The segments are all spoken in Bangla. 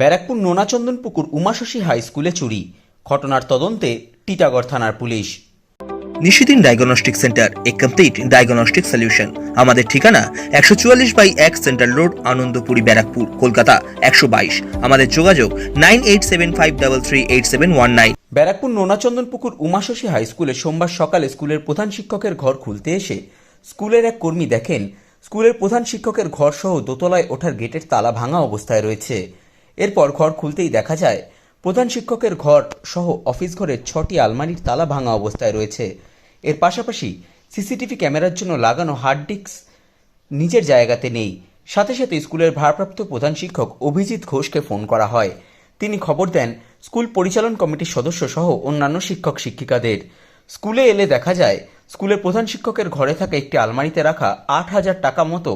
ব্যারাকপুর নোনাচন্দন পুকুর উমাশশী হাই স্কুলে চুরি। ঘটনার তদন্তে টিটাগড় থানার police. Nishidin diagnostic centre a complete diagnostic solution আমাদের ঠিকানা একশো চুয়াল্লিশ বাই এক সেন্ট্রাল রোড আনন্দপুরি ব্যারাকপুর কলকাতা একশো বাইশ। আমাদের যোগাযোগ nine eight seven five double three eight seven one nine. Barrackpore Nonachandanpukur Umashashi high স্কুলে সোমবার সকালে স্কুলের প্রধান শিক্ষকের ঘর খুলতে এসে স্কুলের এক কর্মী দেখেন স্কুলের প্রধান শিক্ষকের ঘর সহ দোতলায় ওঠার গেটের তালা ভাঙা অবস্থায় রয়েছে। এরপর ঘর খুলতেই দেখা যায়, প্রধান শিক্ষকের ঘর সহ অফিস ঘরের ছটি আলমারির তালা ভাঙা অবস্থায় রয়েছে। এর পাশাপাশি সিসিটিভি ক্যামেরার জন্য লাগানো হার্ড ডিস্ক নিজের জায়গাতে নেই। সাথে সাথে স্কুলের ভারপ্রাপ্ত প্রধান শিক্ষক অভিজিৎ ঘোষকে ফোন করা হয়। তিনি খবর দেন, স্কুল পরিচালন কমিটির সদস্য সহ অন্যান্য শিক্ষক শিক্ষিকাদের। স্কুলে এলে দেখা যায়, স্কুলের প্রধান শিক্ষকের ঘরে থাকা একটি আলমারিতে রাখা আট হাজার টাকা মতো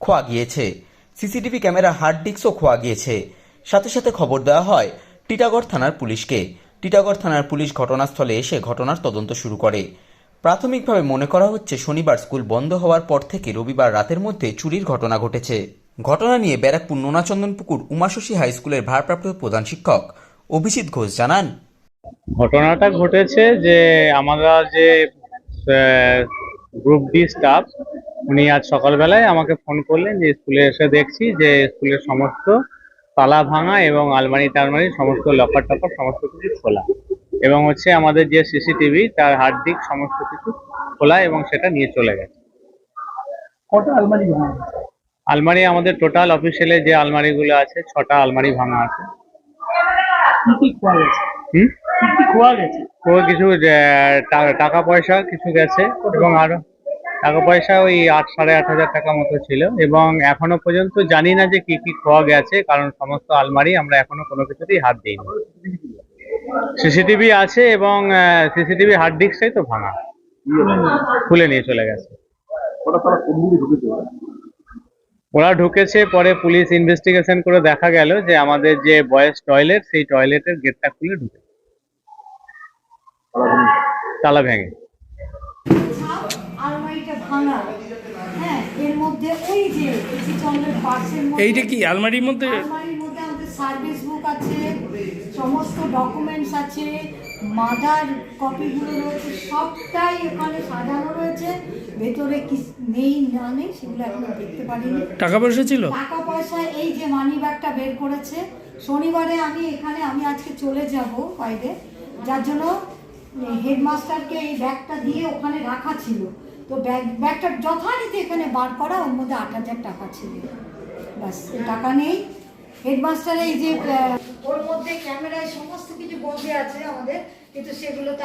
খোয়া গিয়েছে। সিসিটিভি ক্যামেরা হার্ড ডিস্কও খোয়া গিয়েছে। সাথে সাথে খবর দেওয়া হয়, টিটাগড় থানার পুলিশকে। টিটাগড় থানার পুলিশ ঘটনাস্থলে এসে ঘটনার তদন্ত শুরু করে। প্রাথমিকভাবে মনে করা হচ্ছে, শনিবার স্কুল বন্ধ হওয়ার পর থেকে রবিবার রাতের মধ্যে চুরির ঘটনা ঘটেছে। ঘটনা নিয়ে ব্যারাকপুর নোনাচন্দন পুকুর উমাশশী হাই স্কুলের ভারপ্রাপ্ত প্রধান শিক্ষক অভিজিৎ ঘোষ জানান। ঘটনাটা ঘটেছে যে আমরা যে গ্রুপ ডি স্টাফ উনি আজ সকালবেলায় আমাকে ফোন করলেন যে স্কুলে এসে দেখছি যে স্কুলের সমস্ত তালা ভাঙা এবং আলমারি টালমারি সমস্ত লকার টকার সমস্ত কিছু খোলা। এবং হচ্ছে আমাদের যে সিসিটিভি তার হার্ড ডিস্ক সমস্ত কিছু খোলা এবং সেটা নিয়ে চলে গেছে। কটা আলমারি ভাঙা আলমারি আমাদের টোটাল অফিসিয়ালে যে আলমারিগুলো আছে ছটা আলমারি ভাঙা আছে। খোয়া গেছে? কিছু টাকা পয়সা কিছু গেছে এবং আরও টাকা পয়সা ওই আট, সাড়ে আট হাজার টাকা মতো ছিল। এবং এখনও পর্যন্ত জানি না যে কি কি খোয়া গেছে কারণ সমস্ত আলমারি আমরা এখনও কোনো কিছুতেই হাত দিইনি। সিসিটিভি আছে এবং সিসিটিভি হার্ড ডিস্কটাই তো ভাঙা। খুলে নিয়ে চলে গেছে। ওরা ঢুকেছে, পরে পুলিশ ইনভেস্টিগেশন করে দেখা গেল যে আমাদের যে বয়েজ টয়লেট, সেই টয়লেটের গেটটা খুলে ঢুকে। তালা ভেঙে। ভাঙা। হ্যাঁ এর মধ্যে ওই যে চন্দ্রের পার্সের মধ্যে এইটা কি আলমারির মধ্যে? আলমারির মধ্যে আমাদের সার্ভিস বুক আছে সমস্ত ডকুমেন্টস আছে মাদার কপিগুলো রয়েছে সবটাই ওখানে সাজানো রয়েছে। ভেতরে কি নেই না নেই সেগুলো এখনও দেখতে পারিনি। টাকা পয়সা ছিল? টাকা পয়সা এই যে মানি ব্যাগটা বের করেছে। শনিবারে আমি এখানে আমি আজকে চলে যাব বাইরে। যার জন্য হেডমাস্টারকে এই ব্যাগটা দিয়ে ওখানে রাখা ছিল। তো ব্যাগ, ব্যাগটা যথারীতি এখানে বার করা, ওর মধ্যে আট হাজার টাকা ছিল। ব্যাস টাকা নেই। হেডমাস্টার এই যে ওর মধ্যে ক্যামেরায় সমস্ত কিছু বসে আছে আমাদের, কিন্তু সেগুলো তো